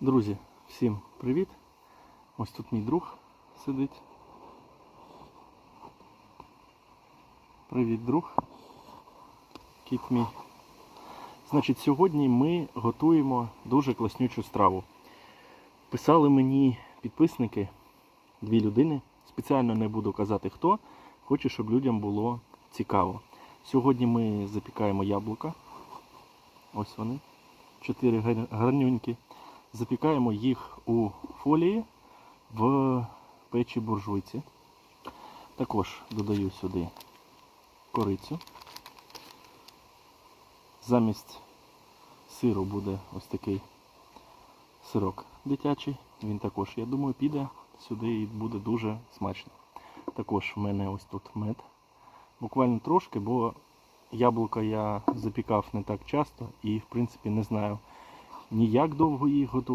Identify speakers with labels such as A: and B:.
A: Друзі, всім привіт! Ось тут мій друг сидить. Привіт, друг. Кіт мій. Значить, сьогодні ми готуємо дуже класнючу страву. Писали мені підписники, дві людини. Спеціально не буду казати хто. Хочу, щоб людям було цікаво. Сьогодні ми запікаємо яблука. Ось вони. Чотири гарнюнькі. Запікаємо їх у фолії в печі буржуйці. Також додаю сюди корицю. Замість сиру буде ось такий сирок дитячий. Він також, я думаю, піде сюди і буде дуже смачно. Також в мене ось тут мед. Буквально трошки, бо яблука я запікав не так часто і, в принципі, не знаю ні як довго їх готувати.